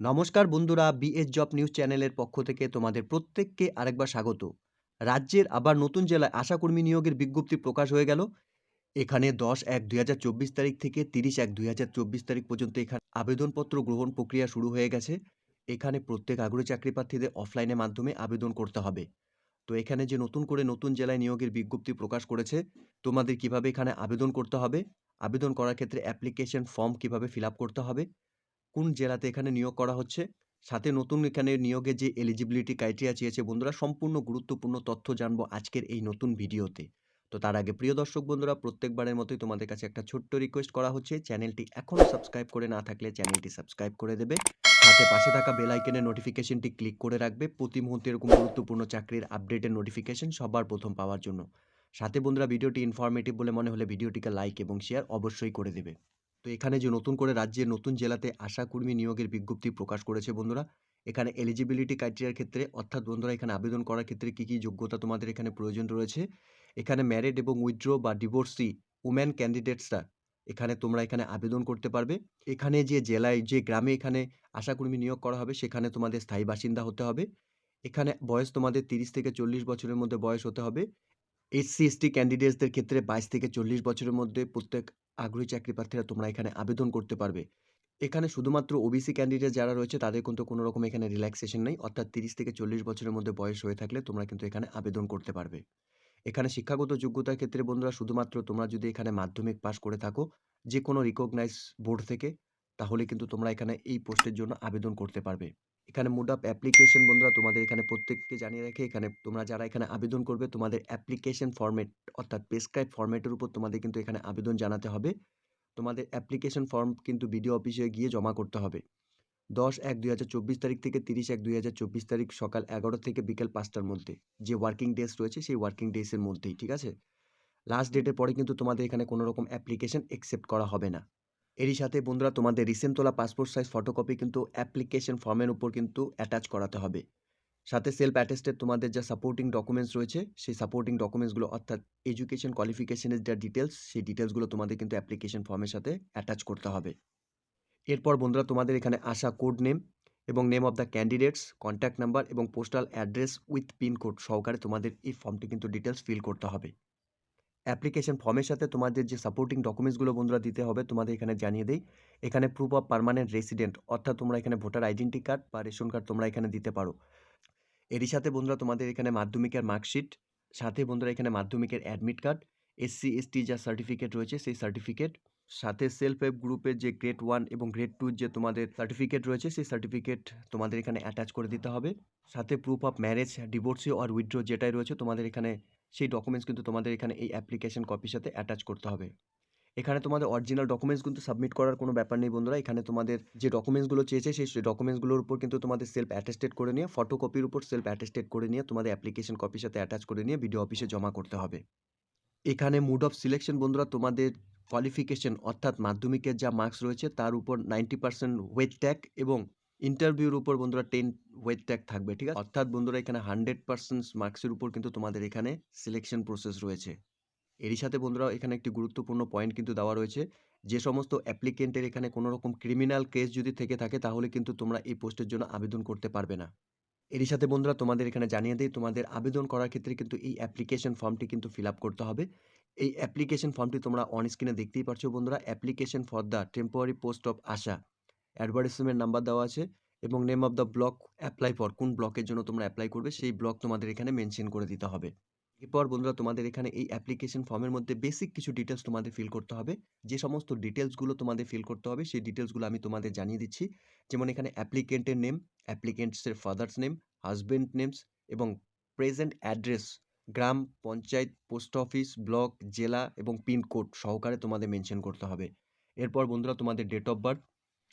নমস্কার বন্ধুরা BS job news চ্যানেলের পক্ষ থেকে তোমাদের প্রত্যেককে আরেকবার স্বাগত। রাজ্যের আবার নতুন জেলায় আশাকর্মী নিয়োগের বিজ্ঞপ্তি প্রকাশ হয়ে গেল। এখানে দশ এক দুই হাজার চব্বিশ তারিখ থেকে তিরিশ এক দুই হাজার চব্বিশ তারিখ পর্যন্ত এখানে আবেদনপত্র গ্রহণ প্রক্রিয়া শুরু হয়ে গেছে। এখানে প্রত্যেক আগ্রহী চাকরি প্রার্থীদের অফলাইনের মাধ্যমে আবেদন করতে হবে। তো এখানে যে নতুন করে নতুন জেলায় নিয়োগের বিজ্ঞপ্তি প্রকাশ করেছে, তোমাদের কীভাবে এখানে আবেদন করতে হবে? আবেদন করার ক্ষেত্রে অ্যাপ্লিকেশন ফর্ম কীভাবে ফিল করতে হবে? কোন জেলাতে এখানে নিয়োগ করা হচ্ছে? সাথে নতুন এখানে নিয়োগে যে এলিজিবিলিটি ক্রাইটেরিয়া চেয়েছে বন্ধুরা, সম্পূর্ণ গুরুত্বপূর্ণ তথ্য জানব আজকের এই নতুন ভিডিওতে। তো তার আগে প্রিয় দর্শক বন্ধুরা, প্রত্যেকবারের মতোই তোমাদের কাছে একটা ছোট্ট রিকোয়েস্ট করা হচ্ছে। চ্যানেলটি এখনও সাবস্ক্রাইব করে না থাকলে চ্যানেলটি সাবস্ক্রাইব করে দেবে। সাথে পাশে থাকা বেল আইকনের নোটিফিকেশনটি ক্লিক করে রাখবে। প্রতি মুহূর্তে এরকম গুরুত্বপূর্ণ চাকরির আপডেটের নোটিফিকেশন সবার প্রথম পাওয়ার জন্য। সাথে বন্ধুরা, ভিডিওটি ইনফরমেটিভ বলে মনে হলে ভিডিওটিকে লাইক এবং শেয়ার অবশ্যই করে দেবে। তো এখানে যে নতুন করে রাজ্যের নতুন জেলাতে আশা কর্মী নিয়োগের বিজ্ঞপ্তি প্রকাশ করেছে বন্ধুরা, এখানে এলিজিবিলিটি ক্রাইটেরিয়ার ক্ষেত্রে, অর্থাৎ বন্ধুরা এখানে আবেদন করার ক্ষেত্রে কী কী যোগ্যতা তোমাদের এখানে প্রয়োজন রয়েছে? এখানে ম্যারিড এবং উইথড্র বা ডিভোর্সি উম্যান ক্যান্ডিডেটসরা এখানে তোমরা এখানে আবেদন করতে পারবে। এখানে যে জেলায়, যে গ্রামে এখানে আশাকর্মী নিয়োগ করা হবে, সেখানে তোমাদের স্থায়ী বাসিন্দা হতে হবে। এখানে বয়স তোমাদের তিরিশ থেকে চল্লিশ বছরের মধ্যে বয়স হতে হবে। এসসি এসটি ক্যান্ডিডেটসদের ক্ষেত্রে বাইশ থেকে চল্লিশ বছরের মধ্যে প্রত্যেক আগ্রহী চাকরি প্রার্থীরা তোমরা এখানে আবেদন করতে পারবে। এখানে শুধুমাত্র ওবিসি ক্যান্ডিডেট যারা রয়েছে, তাদের কিন্তু কোনো রকম এখানে রিল্যাক্সেশন নেই। অর্থাৎ তিরিশ থেকে চল্লিশ বছরের মধ্যে বয়স হয়ে থাকলে তোমরা কিন্তু এখানে আবেদন করতে পারবে। এখানে শিক্ষাগত যোগ্যতার ক্ষেত্রে বন্ধুরা, শুধুমাত্র তোমরা যদি এখানে মাধ্যমিক পাস করে থাকো যে কোনো রিকগনাইজ বোর্ড থেকে, তাহলে কিন্তু তোমরা এখানে এই পোস্টের জন্য আবেদন করতে পারবে। এখানে মোড অফ অ্যাপ্লিকেশন বন্ধুরা তোমাদের এখানে প্রত্যেককে জানিয়ে রাখে, এখানে তোমরা যারা এখানে আবেদন করবে, তোমাদের অ্যাপ্লিকেশন ফর্মেট অর্থাৎ প্রেসক্রাইব ফর্মেটের উপর তোমাদের কিন্তু এখানে আবেদন জানাতে হবে। তোমাদের অ্যাপ্লিকেশন ফর্ম কিন্তু বিডিও অফিসে গিয়ে জমা করতে হবে। দশ এক দুই হাজার চব্বিশ তারিখ থেকে তিরিশ এক দুই হাজার চব্বিশ তারিখ সকাল এগারো থেকে বিকেল পাঁচটার মধ্যে, যে ওয়ার্কিং ডেজ রয়েছে সেই ওয়ার্কিং ডেজের মধ্যেই, ঠিক আছে? লাস্ট ডেটের পরে কিন্তু তোমাদের এখানে কোনো রকম অ্যাপ্লিকেশন অ্যাকসেপ্ট করা হবে না। এরই সাথে বন্ধুরা তোমাদের রিসেন্ট তোলা পাসপোর্ট সাইজ ফটোকপি কিন্তু অ্যাপ্লিকেশন ফর্মের উপর কিন্তু অ্যাটাচ করাতে হবে। সাথে সেলফ অ্যাটেস্টেড তোমাদের যা সাপোর্টিং ডকুমেন্টস রয়েছে, সেই সাপোর্টিং ডকুমেন্টসগুলো অর্থাৎ এডুকেশন কোয়ালিফিকেশনের যা ডিটেলস সেই ডিটেলসগুলো তোমাদের কিন্তু অ্যাপ্লিকেশন ফর্মের সাথে অ্যাটাচ করতে হবে। এরপর বন্ধুরা তোমাদের এখানে আসা কোড নেম এবং name of the candidates contact number এবং postal address with pin code সহকারে তোমাদের এই ফর্মটি কিন্তু ডিটেলস ফিল করতে হবে। অ্যাপ্লিকেশন ফর্মের সাথে তোমাদের যে সাপোর্টিং ডকুমেন্টসগুলো বন্ধুরা দিতে হবে, তোমাদের এখানে জানিয়ে দেই। এখানে প্রুফ অফ পার্মানেন্ট রেসিডেন্ট অর্থাৎ তোমরা এখানে ভোটার আইডেন্টি কার্ড বা রেশন কার্ড তোমরা এখানে দিতে পারো। এরই সাথে বন্ধুরা তোমাদের এখানে মাধ্যমিকের মার্কশিট সাথে বন্ধুরা এখানে মাধ্যমিকের অ্যাডমিট কার্ড এসসি এসটি যা সার্টিফিকেট রয়েছে সেই সার্টিফিকেট সাথে সেলফ হেল্প গ্রুপের যে গ্রেড ওয়ান এবং গ্রেড টু যে তোমাদের সার্টিফিকেট রয়েছে সেই সার্টিফিকেট তোমাদের এখানে অ্যাটাচ করে দিতে হবে। সাথে প্রুফ অফ ম্যারেজ ডিভোর্সি আর উইথড্র যেটাই রয়েছে তোমাদের এখানে সেই ডকুমেন্টস কিন্তু তোমাদের এখানে এই অ্যাপ্লিকেশন কপির সাথে অ্যাটাচ করতে হবে। এখানে তোমাদের অরিজিনাল ডকুমেন্টস কিন্তু সাবমিট করার কোনো ব্যাপার নেই বন্ধুরা। এখানে তোমাদের যে ডকুমেন্টসগুলো চেয়েছে, সেই ডকুমেন্টসগুলোর উপর কিন্তু তোমাদের সেলফ অ্যাটেস্টেড করে নিয়ে ফটো কপির উপর সেলফ অ্যাটেস্টেড করে নিয়ে তোমাদের অ্যাপ্লিকেশন কপির সাথে অ্যাটাচ করে নিয়ে ভিডিও অফিসে জমা করতে হবে। এখানে মুড অফ সিলেকশন বন্ধুরা, তোমাদের কোয়ালিফিকেশন অর্থাৎ মাধ্যমিকের যা মার্কস রয়েছে, তার উপর নাইনটি পার্সেন্ট ওয়েট ট্যাগ এবং ইন্টারভিউর উপর বন্ধুরা টেন ওয়েট ট্যাগ থাকবে, ঠিক আছে? অর্থাৎ বন্ধুরা এখানে হান্ড্রেড পার্সেন্ট মার্কসের উপর কিন্তু তোমাদের এখানে সিলেকশন প্রসেস রয়েছে। এরই সাথে বন্ধুরা এখানে একটি গুরুত্বপূর্ণ পয়েন্ট কিন্তু দেওয়া রয়েছে। যে সমস্ত অ্যাপ্লিকেন্টের এখানে কোনো রকম ক্রিমিনাল কেস যদি থেকে থাকে, তাহলে কিন্তু তোমরা এই পোস্টের জন্য আবেদন করতে পারবে না। এরই সাথে বন্ধুরা তোমাদের এখানে জানিয়ে দিই, তোমাদের আবেদন করার ক্ষেত্রে কিন্তু এই অ্যাপ্লিকেশন ফর্মটি কিন্তু ফিল করতে হবে। এই অ্যাপ্লিকেশন ফর্মটি তোমরা অন স্ক্রিনে দেখতেই পারছ বন্ধুরা। Application for the temporary post of ASHA advertisement number দেওয়া আছে এবং name of the block apply for কোন ব্লকের জন্য তোমরা অ্যাপ্লাই করবে, সেই ব্লক তোমাদের এখানে মেনশন করে দিতে হবে। এরপর বন্ধুরা তোমাদের এখানে এই অ্যাপ্লিকেশন ফর্মের মধ্যে বেসিক কিছু ডিটেলস তোমাদের ফিল করতে হবে। যে সমস্ত ডিটেলসগুলো তোমাদের ফিল করতে হবে, সেই ডিটেলসগুলো আমি তোমাদের জানিয়ে দিচ্ছি। যেমন এখানে অ্যাপ্লিকেন্টের নেম অ্যাপ্লিকেন্টসের ফাদার্স নেম হাজব্যান্ড নেমস এবং প্রেজেন্ট অ্যাড্রেস গ্রাম, পঞ্চায়েত পোস্ট অফিস ব্লক জেলা এবং পিনকোড সহকারে তোমাদের মেনশন করতে হবে। এরপর বন্ধুরা তোমাদের ডেট অফ বার্থ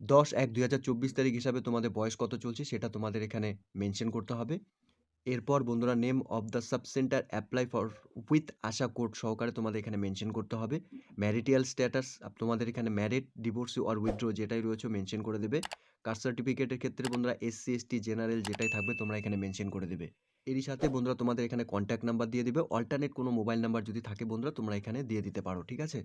দশ এক দুই হাজার চব্বিশ তারিখ হিসাবে তোমাদের বয়স কত চলছে সেটা তোমাদের এখানে মেনশন করতে হবে। এরপর বন্ধুরা name of the sub centre apply for with ASHA code সহকারে তোমাদের এখানে মেনশন করতে হবে। ম্যারিটিয়াল স্ট্যাটাস তোমাদের এখানে ম্যারিড ডিভোর্সি অর উইথড্রো যেটাই রয়েছে মেনশন করে দেবে। কাস্ট সার্টিফিকেটের ক্ষেত্রে বন্ধুরা এস এসসি এসটি জেনারেল যেটাই থাকবে তোমরা এখানে মেনশন করে দেবে। এরই সাথে বন্ধুরা তোমাদের এখানে কন্ট্যাক্ট নাম্বার দিয়ে দেবে। অল্টারনেট কোনো মোবাইল নাম্বার যদি থাকে বন্ধুরা তোমরা এখানে দিয়ে দিতে পারো, ঠিক আছে?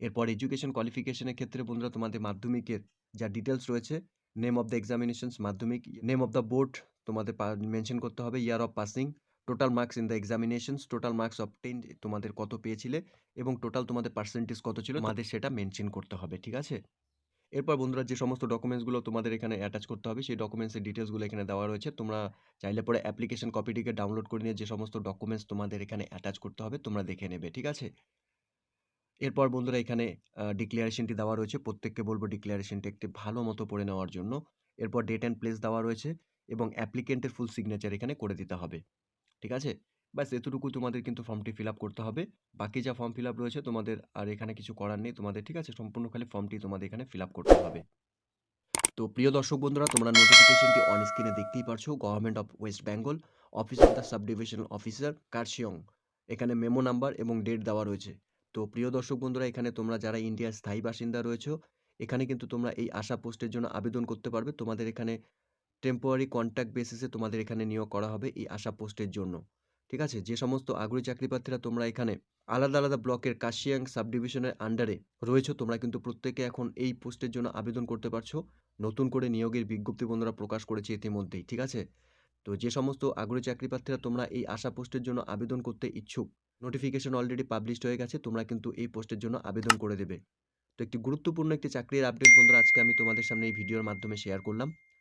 এরপর এডুকেশন কোয়ালিফিকেশনের ক্ষেত্রে বন্ধুরা তোমাদের মাধ্যমিকের যা ডিটেলস রয়েছে name of the examinations Madhyamik name of the board তোমাদের মেনশন করতে হবে year of passing total marks in the examinations total marks obtain তোমাদের কত পেয়েছিলে এবং টোটাল তোমাদের পার্সেন্টেজ কত ছিল, তোমাদের সেটা মেনশন করতে হবে, ঠিক আছে? এরপর বন্ধুরা যে সমস্ত ডকুমেন্টসগুলো তোমাদের এখানে অ্যাটাচ করতে হবে, সেই ডকুমেন্টসের ডিটেলসগুলো এখানে দেওয়া রয়েছে। তোমরা চাইলে পরে অ্যাপ্লিকেশন কপিটিকে ডাউনলোড করে নিয়ে যে সমস্ত ডকুমেন্টস তোমাদের এখানে অ্যাটাচ করতে হবে, তোমরা দেখে নেবে, ঠিক আছে? এরপর বন্ধুরা এখানে ডিক্লারেশনটি দেওয়া রয়েছে, প্রত্যেককে বলব ডিক্লারেশনটি একটি ভালো মতো পড়ে নেওয়ার জন্য। এরপর ডেট অ্যান্ড প্লেস দেওয়া রয়েছে। এবং অ্যাপ্লিকেন্টের ফুল সিগনেচার এখানে করে দিতে হবে। ঠিক আছে? ব্যাস, এতটুকু তোমাদের কিন্তু ফর্মটি ফিল আপ করতে হবে। বাকি যা ফর্ম ফিল আপ রয়েছে তোমাদের আর এখানে কিছু করার নেই তোমাদের, ঠিক আছে? সম্পূর্ণ খালি ফর্মটি তোমাদের এখানে ফিল আপ করতে হবে। তো প্রিয় দর্শক বন্ধুরা, তোমরা নোটিফিকেশনটি অন স্ক্রিনে দেখতেই পারছ। Government of West Bengal office of the sub divisional officer Kurseong এখানে মেমো নাম্বার এবং ডেট দেওয়া রয়েছে। তো প্রিয় দর্শক বন্ধুরা, এখানে তোমরা যারা ইন্ডিয়ার স্থায়ী বাসিন্দা রয়েছো, এখানে কিন্তু তোমরা এই আশা পোস্টের জন্য আবেদন করতে পারবে। তোমাদের এখানে টেম্পোরারি কন্ট্যাক্ট বেসিসে তোমাদের এখানে নিয়োগ করা হবে এই আশা পোস্টের জন্য। ঠিক আছে? যে সমস্ত আগ্রহী চাকরি প্রার্থীরা তোমরা এখানে আলাদা আলাদা ব্লকের কাশিয়াং সাব ডিভিশনের আন্ডারে রয়েছে, তোমরা কিন্তু প্রত্যেকে এখন এই পোস্টের জন্য আবেদন করতে পারছ। নতুন করে নিয়োগের বিজ্ঞপ্তি বন্ধুরা প্রকাশ করেছে ইতিমধ্যেই, ঠিক আছে? তো যে সমস্ত আগ্রহী চাকরি প্রার্থীরা তোমরা এই আশা পোস্টের জন্য আবেদন করতে ইচ্ছুক নোটিফিকেশন অলরেডি পাবলিশড হয়ে গেছে, তোমরা কিন্তু এই পোস্টের জন্য আবেদন করে দেবে। তো একটি গুরুত্বপূর্ণ একটি চাকরির আপডেট বন্ধুরা আজকে আমি তোমাদের সামনে এই ভিডিওর মাধ্যমে শেয়ার করলাম।